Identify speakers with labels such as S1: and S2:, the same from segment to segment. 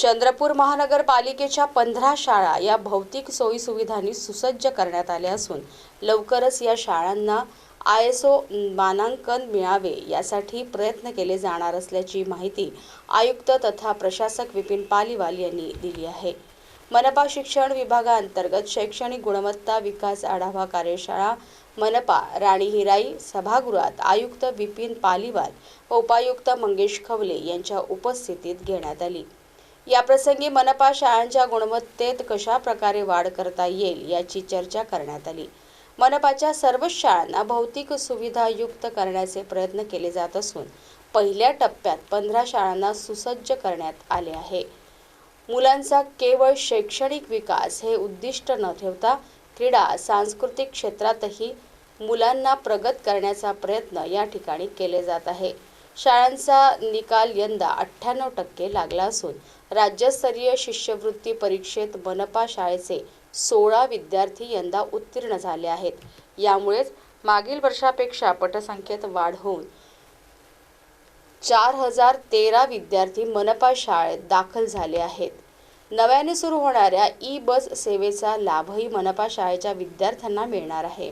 S1: चंद्रपूर महानगरपालिकेच्या पंधरा शाळा या भौतिक सोयीसुविधांनी सुसज्ज करण्यात आल्या असून लवकरच या शाळांना आय एस ओ मानांकन मिळावे यासाठी प्रयत्न केले जाणार असल्याची माहिती आयुक्त तथा प्रशासक विपिन पालीवाल यांनी दिली आहे. मनपा शिक्षण विभागाअंतर्गत शैक्षणिक गुणवत्ता विकास आढावा कार्यशाळा मनपा राणी हिराई सभागृहात आयुक्त विपिन पालीवाल व उपायुक्त मंगेश खवले यांच्या उपस्थितीत घेण्यात आली. याप्रसंगी मनपा शाळांच्या गुणवत्तेत कशा प्रकारे वाढ करता येईल याची चर्चा करण्यात आली. मनपाच्या सर्वच शाळांना भौतिक सुविधायुक्त करण्याचे प्रयत्न केले जात असून पहिल्या टप्प्यात पंधरा शाळांना सुसज्ज करण्यात आले आहे. मुलांचा केवळ शैक्षणिक विकास हे उद्दिष्ट न ठेवता क्रीडा सांस्कृतिक क्षेत्रातही मुलांना प्रगत करण्याचा प्रयत्न या ठिकाणी केले जात आहे. शाळांचा निकाल यंदा अठ्ठ्याण्णव टक्के लागला असून राज्यस्तरीय शिष्यवृत्ती परीक्षेत मनपा शाळेचे सोळा विद्यार्थी यंदा उत्तीर्ण झाले आहेत. यामुळेच मागील वर्षापेक्षा पटसंख्येत वाढ होऊन चार हजार तेरा विद्यार्थी मनपा शाळेत दाखल झाले आहेत. नव्याने सुरू होणाऱ्या ई बस सेवेचा लाभही मनपा शाळेच्या विद्यार्थ्यांना मिळणार आहे.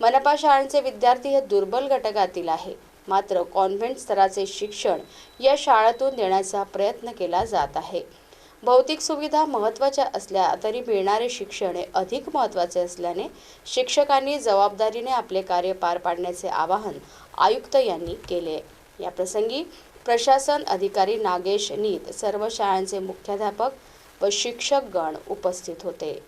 S1: मनपा शाळांचे विद्यार्थी हे दुर्बल घटकातील आहे. मात्र कॉन्व्हेंट स्तराचे शिक्षण या शाळेतून देण्याचा प्रयत्न केला जात आहे. भौतिक सुविधा महत्त्वाच्या असल्या तरी मिळणारे शिक्षण हे अधिक महत्त्वाचे असल्याने शिक्षकांनी जबाबदारीने आपले कार्य पार पाडण्याचे आवाहन आयुक्त यांनी केले. या प्रसंगी प्रशासन अधिकारी नागेश नीत सर्व शाळांचे मुख्याध्यापक व शिक्षकगण उपस्थित होते.